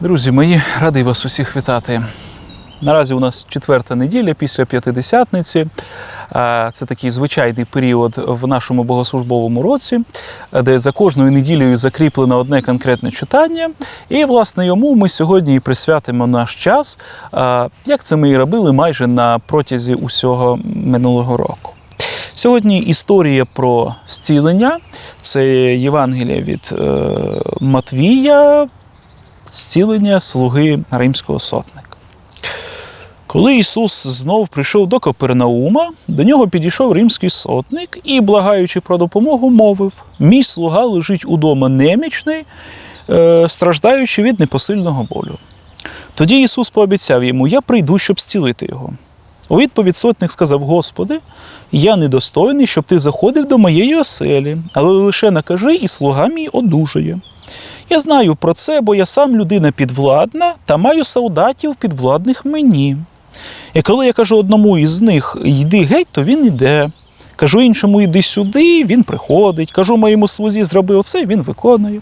Друзі мої, радий вас усіх вітати. Наразі у нас четверта неділя після п'ятидесятниці. Це такий звичайний період в нашому богослужбовому році, де за кожною неділею закріплено одне конкретне читання. І, власне, йому ми сьогодні і присвятимо наш час, як це ми і робили майже на протязі усього минулого року. Сьогодні історія про зцілення. Це Євангелія від е, Матвія, зцілення слуги римського сотника. Коли Ісус знов прийшов до Капернаума, до нього підійшов римський сотник і, благаючи про допомогу, мовив: Мій слуга лежить удома немічний, е, страждаючи від непосильного болю. Тоді Ісус пообіцяв йому: Я прийду, щоб зцілити його. У відповідь сотник сказав: Господи, я недостойний, щоб ти заходив до моєї оселі, але лише накажи, і слуга мій одужає. Я знаю про це, бо я сам людина підвладна та маю солдатів підвладних мені. І коли я кажу одному із них йди геть, то він іде. Кажу іншому йди сюди, він приходить. Кажу моєму слузі, зроби оце, він виконує.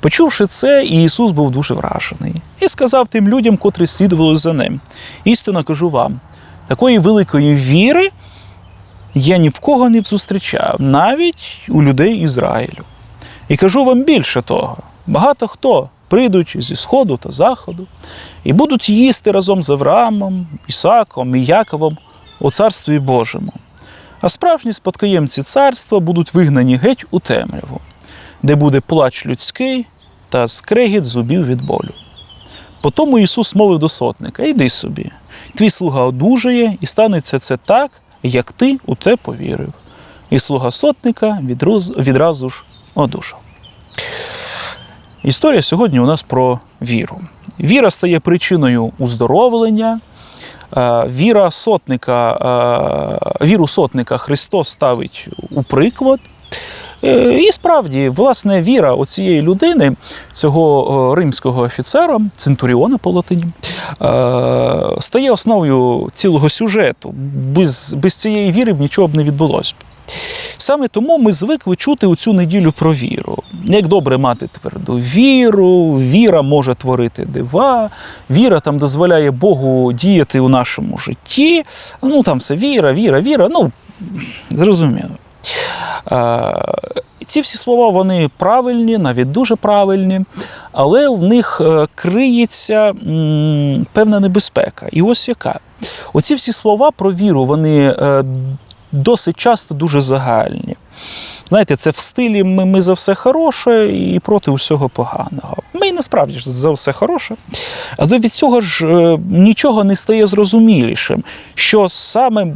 Почувши це, Ісус був дуже вражений і сказав тим людям, котрі слідували за ним: істинно кажу вам, такої великої віри я ні в кого не зустрічав, навіть у людей Ізраїлю. І кажу вам більше того: багато хто прийдуть зі сходу та заходу і будуть їсти разом з Авраамом, Ісаком і Яковом у царстві Божому. А справжні спадкоємці царства будуть вигнані геть у темряву, де буде плач людський та скрегіт зубів від болю. Потому Ісус мовив до сотника: Йди собі, твій слуга одужає, і станеться це так, як ти у те повірив. І слуга сотника відразу ж одужав. Історія сьогодні у нас про віру. Віра стає причиною уздоровлення. Е, Віра сотника, е, віру сотника Христос ставить у приклад. Е, І справді, власне, віра оцієї людини, цього е, римського офіцера, центуріона по латині, е, стає основою цілого сюжету. Без, без цієї віри б нічого б не відбулося. Саме тому ми звикли чути у цю неділю про віру. Як добре мати тверду віру, віра може творити дива, віра там дозволяє Богу діяти у нашому житті. Ну там все віра, віра, віра. Ну зрозуміло. Е, Ці всі слова вони правильні, навіть дуже правильні, але в них е, криється певна небезпека. І ось яка. Оці всі слова про віру, вони е, досить часто дуже загальні. Знаєте, це в стилі ми, ми за все хороше і проти усього поганого. Ми і насправді ж за все хороше. Але від цього ж нічого не стає зрозумілішим, що саме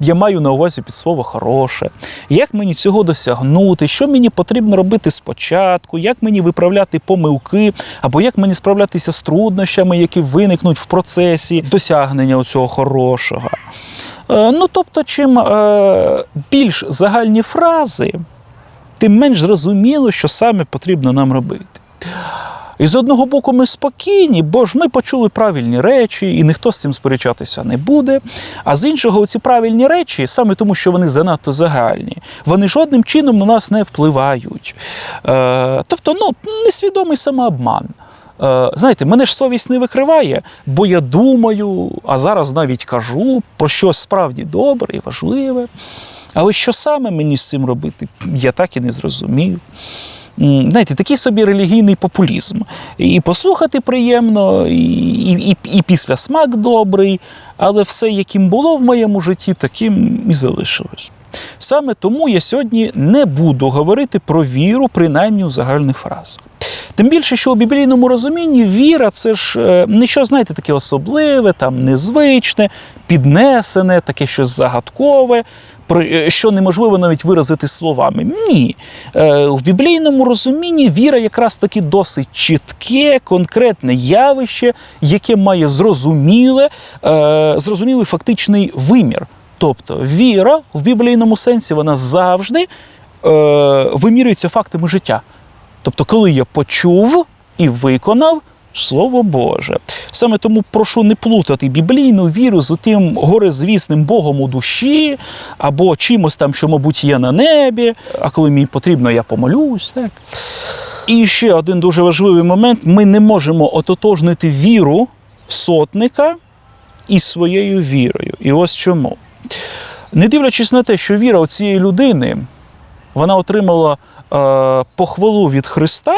я маю на увазі під слово хороше, як мені цього досягнути, що мені потрібно робити спочатку, як мені виправляти помилки, або як мені справлятися з труднощами, які виникнуть в процесі досягнення цього хорошого. Е, Ну, тобто, чим е, більш загальні фрази, тим менш зрозуміло, що саме потрібно нам робити. І з одного боку, ми спокійні, бо ж ми почули правильні речі, і ніхто з цим сперечатися не буде. А з іншого, ці правильні речі, саме тому, що вони занадто загальні, вони жодним чином на нас не впливають. Е, тобто, ну, несвідомий самообман. Е, знаєте, мене ж совість не викриває, бо я думаю, а зараз навіть кажу про щось справді добре і важливе. Але що саме мені з цим робити, я так і не зрозумів. Знаєте, такий собі релігійний популізм. І послухати приємно, і, і, і, після смак добрий, але все, яким було в моєму житті, таким і залишилось. Саме тому я сьогодні не буду говорити про віру, принаймні у загальних фразах. Тим більше, що у біблійному розумінні віра це ж не що, знаєте, таке особливе, там незвичне, піднесене, таке щось загадкове, що неможливо навіть виразити словами. Ні. Е, В біблійному розумінні віра якраз таки досить чітке, конкретне явище, яке має зрозуміле, е, зрозумілий фактичний вимір. Тобто віра в біблійному сенсі вона завжди е, вимірюється фактами життя. Тобто, коли я почув і виконав, Слово Боже. Саме тому прошу не плутати біблійну віру з тим горизвісним Богом у душі або чимось там, що, мабуть, є на небі, а коли мені потрібно, я помолюсь. Так? І ще один дуже важливий момент: ми не можемо ототожнити віру сотника із своєю вірою. І ось чому. Не дивлячись на те, що віра цієї людини вона отримала е, похвалу від Христа.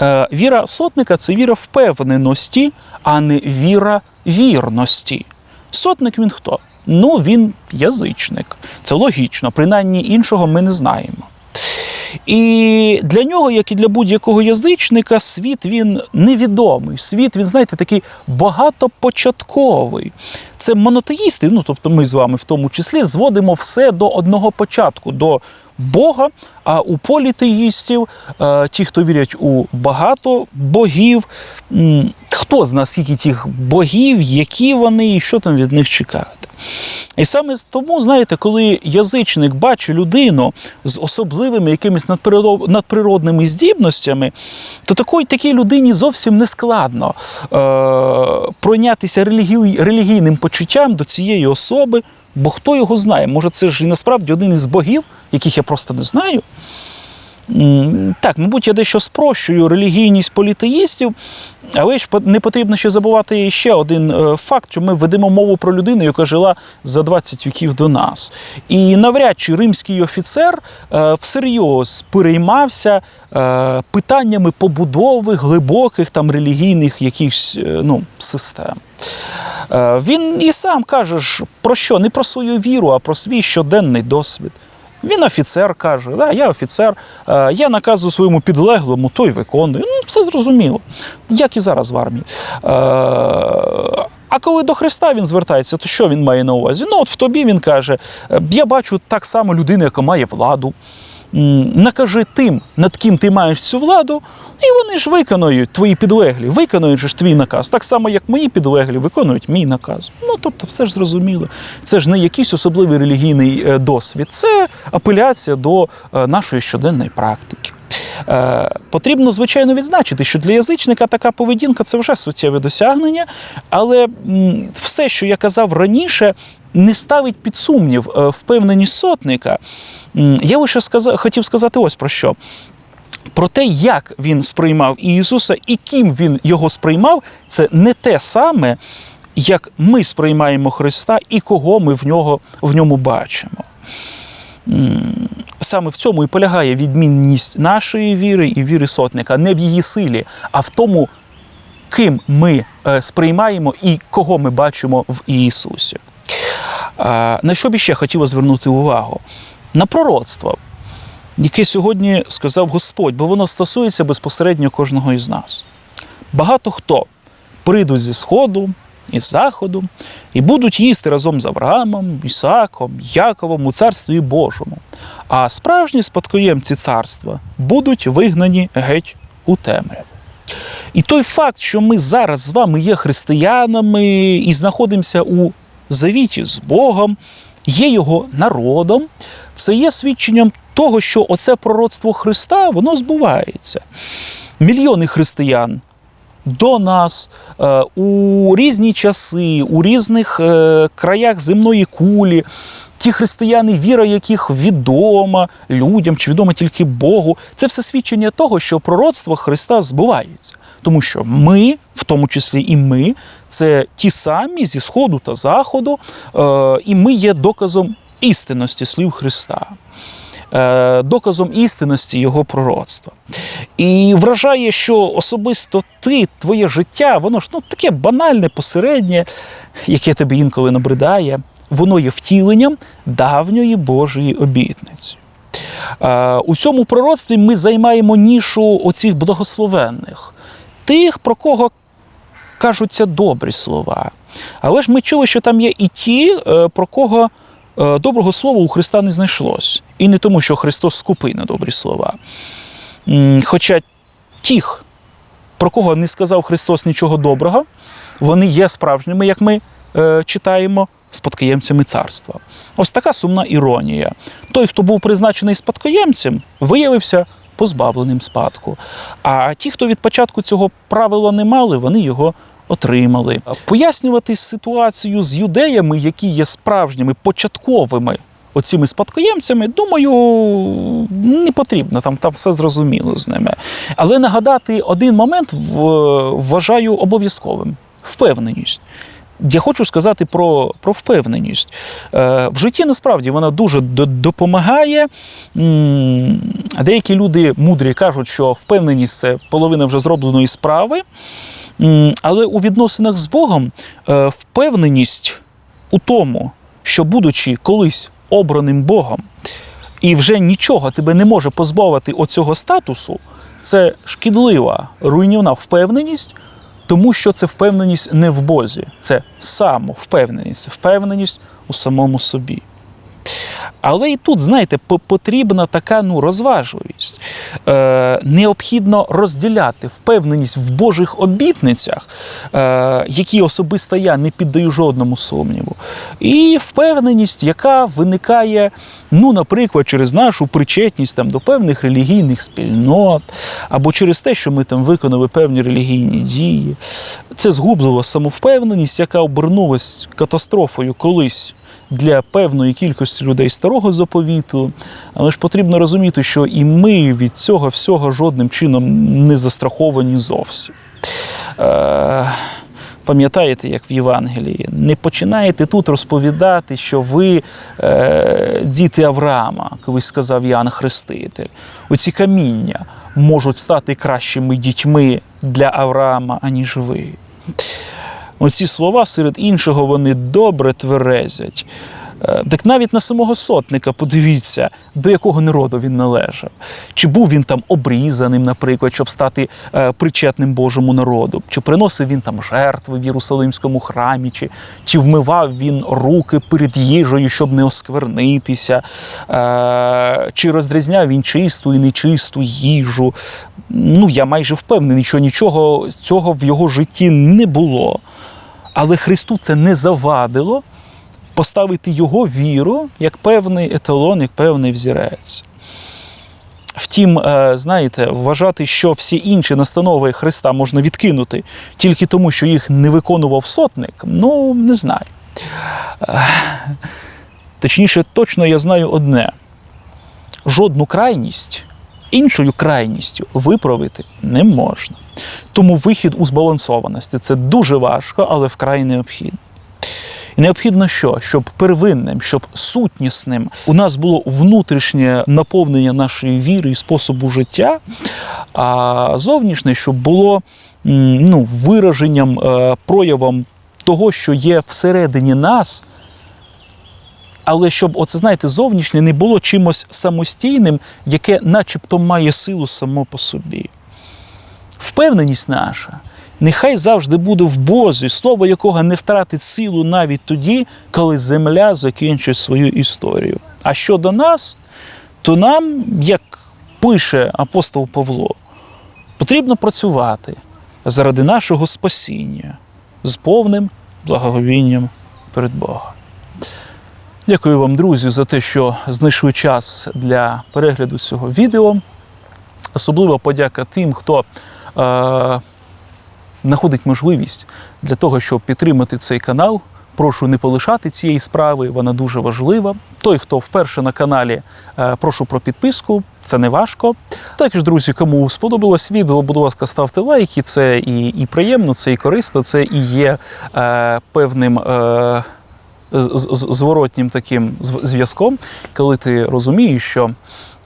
Е, віра сотника це віра впевненості, а не віра вірності. Сотник він хто? Ну, він язичник. Це логічно, принаймні іншого ми не знаємо. І для нього, як і для будь-якого язичника, світ він невідомий. Світ, він, знаєте, такий багатопочатковий. Це монотеїсти, ну тобто ми з вами в тому числі зводимо все до одного початку, до Бога. А у політеїстів, е, ті, хто вірять у багато богів, хто з нас скільки тих богів, які вони і що там від них чекати. І саме тому, знаєте, коли язичник бачить людину з особливими якимись надприродними здібностями, то такої такій людині зовсім не складно е- пройнятися релігій- релігійним почуттям до цієї особи, бо хто його знає? Може, це ж і насправді один із богів, яких я просто не знаю. Так, мабуть, я дещо спрощую релігійність політеїстів, але ж не потрібно ще забувати ще один е, факт, що ми ведемо мову про людину, яка жила за 20 віків до нас. І навряд чи римський офіцер е, всерйоз переймався е, питаннями побудови глибоких там релігійних якихось ну, систем. Він і сам каже про що? Не про свою віру, а про свій щоденний досвід. Він офіцер каже, да, я офіцер, е, я наказую своєму підлеглому, той виконує. Ну, все зрозуміло, як і зараз в армії. Е, А коли до Христа він звертається, то що він має на увазі? Ну, от в тобі він каже: е, я бачу так само людину, яка має владу. Накажи тим, над ким ти маєш цю владу, і вони ж виконують твої підлеглі, виконують ж твій наказ, так само, як мої підлеглі виконують мій наказ. Ну тобто, все ж зрозуміло. Це ж не якийсь особливий релігійний е, досвід, це апеляція до е, нашої щоденної практики. Е, потрібно, звичайно, відзначити, що для язичника така поведінка це вже суттєве досягнення, але все, що я казав раніше, не ставить під сумнів е, впевненість сотника. Я лише сказав, хотів сказати ось про що. Про те, як він сприймав Ісуса і ким він його сприймав, це не те саме, як ми сприймаємо Христа і кого ми в, нього, в ньому бачимо. Саме в цьому і полягає відмінність нашої віри і віри сотника, не в її силі, а в тому, ким ми е, сприймаємо і кого ми бачимо в Ісусі. На що б іще хотілося звернути увагу? На пророцтво, яке сьогодні сказав Господь, бо воно стосується безпосередньо кожного із нас. Багато хто прийдуть зі Сходу і Заходу і будуть їсти разом з Авраамом, Ісааком, Яковом у Царстві Божому. А справжні спадкоємці царства будуть вигнані геть у темряву. І той факт, що ми зараз з вами є християнами і знаходимося у завіті з Богом, є його народом, це є свідченням того, що оце пророцтво Христа воно збувається. Мільйони християн до нас е, у різні часи, у різних е, краях земної кулі. Ті християни, віра яких відома людям чи відома тільки Богу, це все свідчення того, що пророцтво Христа збувається. Тому що ми, в тому числі і ми, це ті самі зі Сходу та Заходу, е, і ми є доказом істинності слів Христа. е, Доказом істинності його пророцтва. І вражає, що особисто ти, твоє життя, воно ж ну, таке банальне, посереднє, яке тебе інколи набридає, воно є втіленням давньої Божої обітниці. Е, У цьому пророцтві ми займаємо нішу оцих благословенних, тих, про кого кажуться добрі слова. Але ж ми чули, що там є і ті, е, про кого доброго слова у Христа не знайшлось. І не тому, що Христос скупий на добрі слова. Хоча тих, про кого не сказав Христос нічого доброго, вони є справжніми, як ми е, читаємо, спадкоємцями царства. Ось така сумна іронія. Той, хто був призначений спадкоємцем, виявився позбавленим спадку. А ті, хто від початку цього правила не мали, вони його отримали. Пояснювати ситуацію з юдеями, які є справжніми початковими оціми спадкоємцями, думаю, не потрібно, там, там все зрозуміло з ними. Але нагадати один момент вважаю обов'язковим впевненість. Я хочу сказати про, про впевненість. Е, в житті насправді вона дуже до- допомагає. Деякі люди мудрі кажуть, що впевненість це половина вже зробленої справи. Але у відносинах з Богом е, впевненість у тому, що будучи колись обраним Богом, і вже нічого тебе не може позбавити оцього статусу, це шкідлива, руйнівна впевненість, тому що це впевненість не в Бозі, це самовпевненість, це впевненість у самому собі. Але і тут, знаєте, потрібна така ну, розважливість. Е, необхідно розділяти впевненість в Божих обітницях, е, які особисто я не піддаю жодному сумніву, і впевненість, яка виникає, ну, наприклад, через нашу причетність там, до певних релігійних спільнот, або через те, що ми там виконали певні релігійні дії. Це згублива самовпевненість, яка обернулась катастрофою колись для певної кількості людей старого заповіту. Але ж потрібно розуміти, що і ми від цього всього жодним чином не застраховані зовсім. Е, Пам'ятаєте, як в Євангелії, не починаєте тут розповідати, що ви е, діти Авраама, колись сказав Іоанн Хреститель. Оці каміння можуть стати кращими дітьми для Авраама, аніж ви. Оці слова, серед іншого, вони добре тверезять. Е, Так навіть на самого сотника подивіться, до якого народу він належав. Чи був він там обрізаним, наприклад, щоб стати е, причетним Божому народу, чи приносив він там жертви в Єрусалимському храмі, чи, чи вмивав він руки перед їжею, щоб не осквернитися, е, чи розрізняв він чисту і нечисту їжу. Ну, я майже впевнений, що нічого цього в його житті не було. Але Христу це не завадило поставити його віру як певний еталон, як певний взірець. Втім, е, знаєте, вважати, що всі інші настанови Христа можна відкинути тільки тому, що їх не виконував сотник, ну не знаю. Е, Точніше, точно я знаю одне: жодну крайність іншою крайністю виправити не можна. Тому вихід у збалансованості це дуже важко, але вкрай необхідно. І необхідно що? Щоб первинним, щоб сутнісним у нас було внутрішнє наповнення нашої віри і способу життя, а зовнішнє, щоб було ну, вираженням, е, проявом того, що є всередині нас. Але щоб, оце знаєте, зовнішнє не було чимось самостійним, яке начебто має силу само по собі. Впевненість наша нехай завжди буде в Бозі, слово якого не втратить силу навіть тоді, коли земля закінчить свою історію. А щодо нас, то нам, як пише апостол Павло, потрібно працювати заради нашого спасіння з повним благоговінням перед Богом. Дякую вам, друзі, за те, що знайшли час для перегляду цього відео. Особливо подяка тим, хто е, знаходить можливість для того, щоб підтримати цей канал. Прошу не полишати цієї справи, вона дуже важлива. Той, хто вперше на каналі, е, прошу про підписку, це не важко. Також, друзі, кому сподобалось відео, будь ласка, ставте лайки. Це і, і приємно, це і корисно, це і є е, певним. Е, зворотнім таким зв'язком, коли ти розумієш, що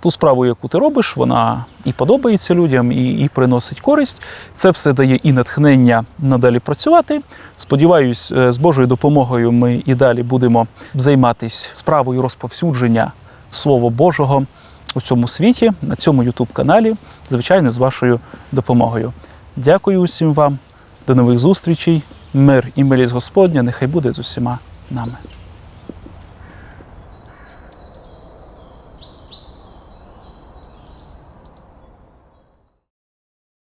ту справу, яку ти робиш, вона і подобається людям, і, і приносить користь. Це все дає і натхнення надалі працювати. Сподіваюсь, е, з Божою допомогою ми і далі будемо займатися справою розповсюдження Слова Божого у цьому світі, на цьому youtube каналі, звичайно, з вашою допомогою. Дякую усім вам. До нових зустрічей. Мир і милість Господня, нехай буде з усіма Amen.